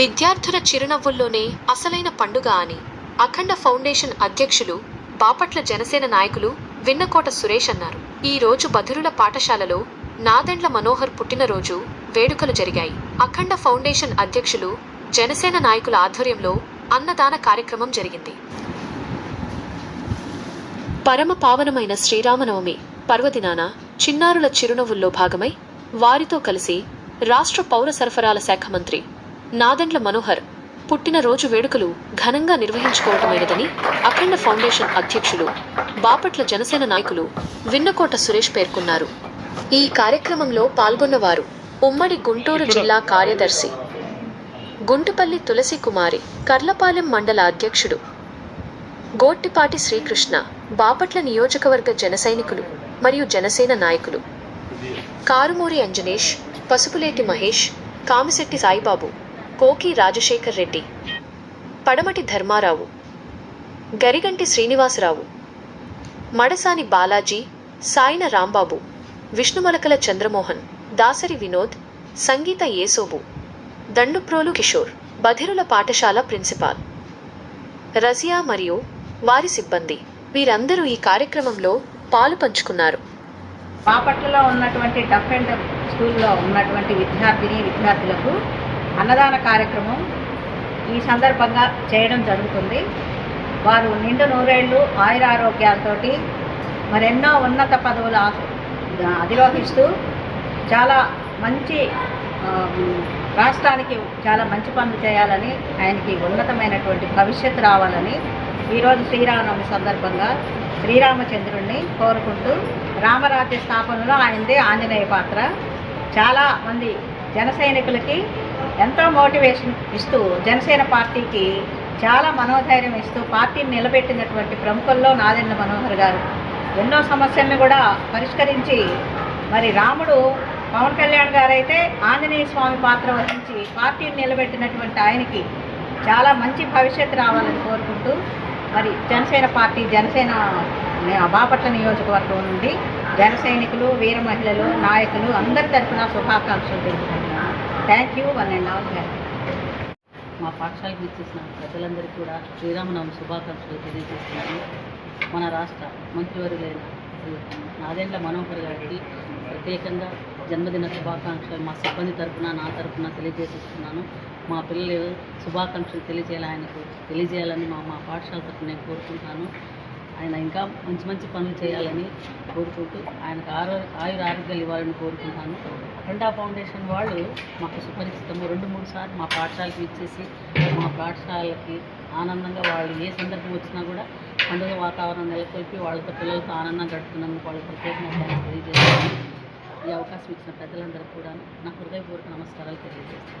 విద్యార్థుల చిరునవ్వుల్లోనే అసలైన పండుగ అని అఖండ ఫౌండేషన్ అధ్యక్షులు బాపట్ల జనసేన నాయకులు విన్నకోట సురేష్ అన్నారు. ఈ రోజు బధిరుల పాఠశాలలో నాదెండ్ల మనోహర్ పుట్టినరోజు వేడుకలు జరిగాయి. అఖండ ఫౌండేషన్ అధ్యక్షులు జనసేన నాయకుల ఆధ్వర్యంలో అన్నదాన కార్యక్రమం జరిగింది. పరమ పావనమైన శ్రీరామనవమి పర్వదినాన చిన్నారుల చిరునవ్వుల్లో భాగమై వారితో కలిసి రాష్ట్ర పౌర సరఫరాల శాఖ మంత్రి నాదెండ్ల మనోహర్ పుట్టినరోజు వేడుకలు ఘనంగా నిర్వహించుకోవటమైనదని అఖండ ఫౌండేషన్ అధ్యక్షులు బాపట్ల జనసేన నాయకులు విన్నకోట సురేష్ పేర్కొన్నారు. ఈ కార్యక్రమంలో పాల్గొన్నవారు ఉమ్మడి గుంటూరు జిల్లా కార్యదర్శి గుంటుపల్లి తులసి కుమారి కర్లపాలెం మండల అధ్యక్షుడు గోట్టిపాటి శ్రీకృష్ణ బాపట్ల నియోజకవర్గ జనసైనికులు మరియు జనసేన నాయకులు. కారుమూరి అంజనేష్ పసుపులేటి మహేష్ కామిశెట్టి సాయిబాబు కోకి రాజశేఖర్ రెడ్డి. పడమటి ధర్మారావు. గరిగంటి శ్రీనివాసరావు. మడసాని బాలాజీ సాయిన రాంబాబు విష్ణుమలకల చంద్రమోహన్ దాసరి వినోద్ సంగీత యేసోబు దండుప్రోలు కిషోర్ బధిరుల పాఠశాల ప్రిన్సిపాల్. రజియా మరియు వారి సిబ్బంది వీరందరూ ఈ కార్యక్రమంలో పాలు పంచుకున్నారు. బాపట్లలో ఉన్నటువంటి డఫ్ అండ్ డఫ్ స్కూల్లో ఉన్నటువంటి విద్యార్థిని విద్యార్థులకు అన్నదాన కార్యక్రమం ఈ సందర్భంగా చేయడం జరుగుతుంది. వారు నిండు నూరేళ్ళు ఆయురారోగ్యాలతోటి మరెన్నో ఉన్నత పదవులు అధిరోహిస్తూ చాలా మంచి రాష్ట్రానికి చాలా మంచి పనులు చేయాలని ఆయనకి ఉన్నతమైనటువంటి భవిష్యత్తు రావాలని ఈరోజు శ్రీరామనవమి సందర్భంగా శ్రీరామచంద్రుణ్ణి కోరుకుంటూ రామరాజ్య స్థాపనలో ఆయనదే ఆంజనేయ పాత్ర. చాలా మంది జన సైనికులకి ఎంతో మోటివేషన్ ఇస్తూ జనసేన పార్టీకి చాలా మనోధైర్యం ఇస్తూ పార్టీని నిలబెట్టినటువంటి ప్రముఖుల్లో నాదెండ్ల మనోహర్ గారు. ఎన్నో సమస్యలను కూడా పరిష్కరించి మరి రాముడు పవన్ కళ్యాణ్ గారు అయితే ఆంజనేయ స్వామి పాత్ర వహించి పార్టీని నిలబెట్టినటువంటి ఆయనకి చాలా మంచి భవిష్యత్తు రావాలని కోరుకుంటూ మరి జనసేన పార్టీ జనసేన బాపట్ల నియోజకవర్గం నుండి జన సైనికులు వీర మహిళలు నాయకులు అందరి తరఫున శుభాకాంక్షలు తెలుపుకుంటున్నాను thank you one and all మా పాఠశాలకు ఇచ్చేసిన ప్రజలందరికీ కూడా శ్రీరామనవమి శుభాకాంక్షలు తెలియజేస్తున్నాను. మన రాష్ట్ర మంత్రివర్యులైన శ్రీ నాదేండ్ల మనోహర్ గారికి ప్రత్యేకంగా జన్మదిన శుభాకాంక్షలు మా సిబ్బంది తరఫున నా తరపున తెలియజేసిస్తున్నాను మా పిల్లలు శుభాకాంక్షలు తెలియజేయాలని ఆయనకు తెలియజేయాలని మా మా పాఠశాల తరఫున నేను కోరుకుంటాను. ఆయన ఇంకా మంచి మంచి పనులు చేయాలని కోరుకుంటూ ఆయనకు ఆరో ఆయుర ఆరోగ్యాలు ఇవ్వాలని కోరుకుంటాను. రెండా ఫౌండేషన్ వాళ్ళు మాకు సుపరిచితము రెండు మూడు సార్లు మా పాఠశాలకి ఇచ్చేసి మా పాఠశాలకి ఆనందంగా వాళ్ళు ఏ సందర్భం వచ్చినా కూడా పండుగ వాతావరణం నెలకొల్పి వాళ్ళతో పిల్లలతో ఆనందం గడుపుతున్నందుకు వాళ్ళకి ప్రత్యేకంగా తెలియజేస్తాను ఈ అవకాశం ఇచ్చిన పెద్దలందరికీ కూడా నా హృదయపూర్వక నమస్కారాలు తెలియజేస్తాను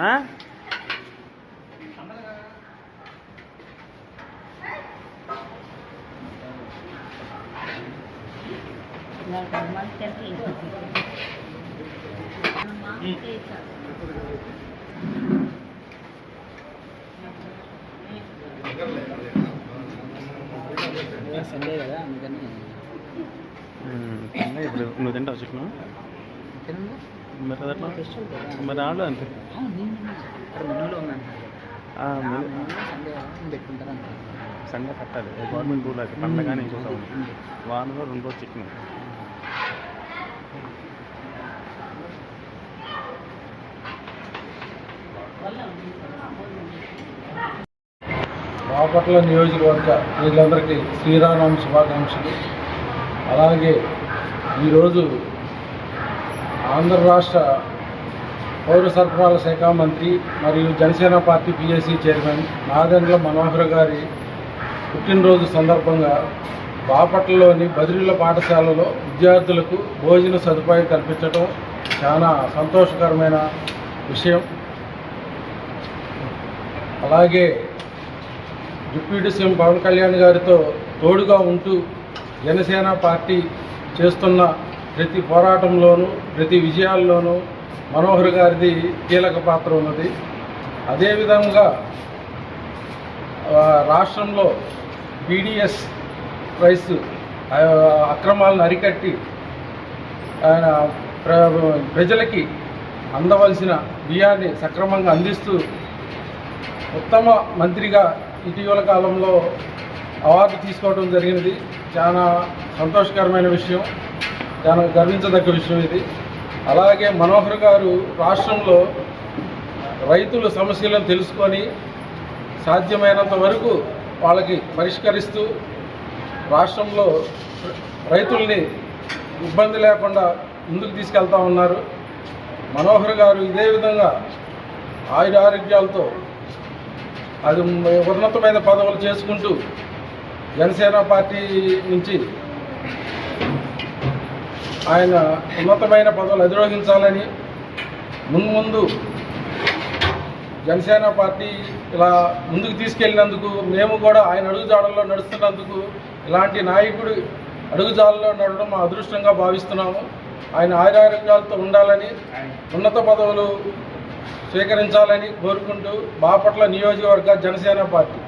ఆ సండే కదా అందుకని. ఉమ్, తిన్నా. ఇప్పుడు నువ్వు తింటావు చికెన్ మరి అంతే. సండే పెట్టాలి గవర్నమెంట్ రూల్ అది. పండగానే ఇంకోసం వారంలో రెండు రోజు చికెన్. బాపట్ల నియోజకవర్గ ప్రజలందరికీ శ్రీరామం శుభాకాంక్షలు. అలాగే ఈరోజు ఆంధ్ర రాష్ట్ర పౌర సరఫరాల శాఖ మంత్రి మరియు Janasena party PSC chairman Nadendla Manohar గారి పుట్టినరోజు సందర్భంగా బాపట్లలోని బదిలీల పాఠశాలలో విద్యార్థులకు భోజన సదుపాయం కల్పించడం చాలా సంతోషకరమైన విషయం. అలాగే డిప్యూటీ సీఎం పవన్ కళ్యాణ్ గారితో తోడుగా ఉంటూ జనసేన పార్టీ చేస్తున్న ప్రతి పోరాటంలోనూ ప్రతి విజయాల్లోనూ మనోహర్ గారిది కీలక పాత్ర ఉన్నది. అదేవిధంగా రాష్ట్రంలో బీడీఎస్ రైస్ అక్రమాలను అరికట్టి ఆయన ప్ర- ప్రజలకి అందవలసిన బియ్యాన్ని సక్రమంగా అందిస్తూ ఉత్తమ మంత్రిగా ఇటీవల కాలంలో అవార్డు తీసుకోవడం జరిగినది చాలా సంతోషకరమైన విషయం. చాలా గర్వించదగ్గ విషయం ఇది. అలాగే మనోహర్ గారు రాష్ట్రంలో రైతుల సమస్యలను తెలుసుకొని సాధ్యమైనంత వరకు వాళ్ళకి పరిష్కరిస్తూ రాష్ట్రంలో రైతుల్ని ఇబ్బంది లేకుండా ముందుకు తీసుకెళ్తా ఉన్నారు. మనోహర్ గారు ఇదే విధంగా ఆయుర ఆరోగ్యాలతో అది ఉన్నతమైన పదవులు చేసుకుంటూ జనసేన పార్టీ నుంచి ఆయన ఉన్నతమైన పదవులు అధిరోహించాలని ముందు జనసేన పార్టీ ఇలా ముందుకు తీసుకెళ్ళినందుకు మేము కూడా ఆయన అడుగుజాడల్లో నడుస్తున్నందుకు ఇలాంటి నాయకుడు అడుగుజాడల్లో నడవడం మా అదృష్టంగా భావిస్తున్నాము. ఆయన ఆయురారోగ్యాలతో ఉండాలని ఉన్నత పదవులు స్వీకరించాలని కోరుకుంటూ బాపట్ల నియోజకవర్గ జనసేన పార్టీ.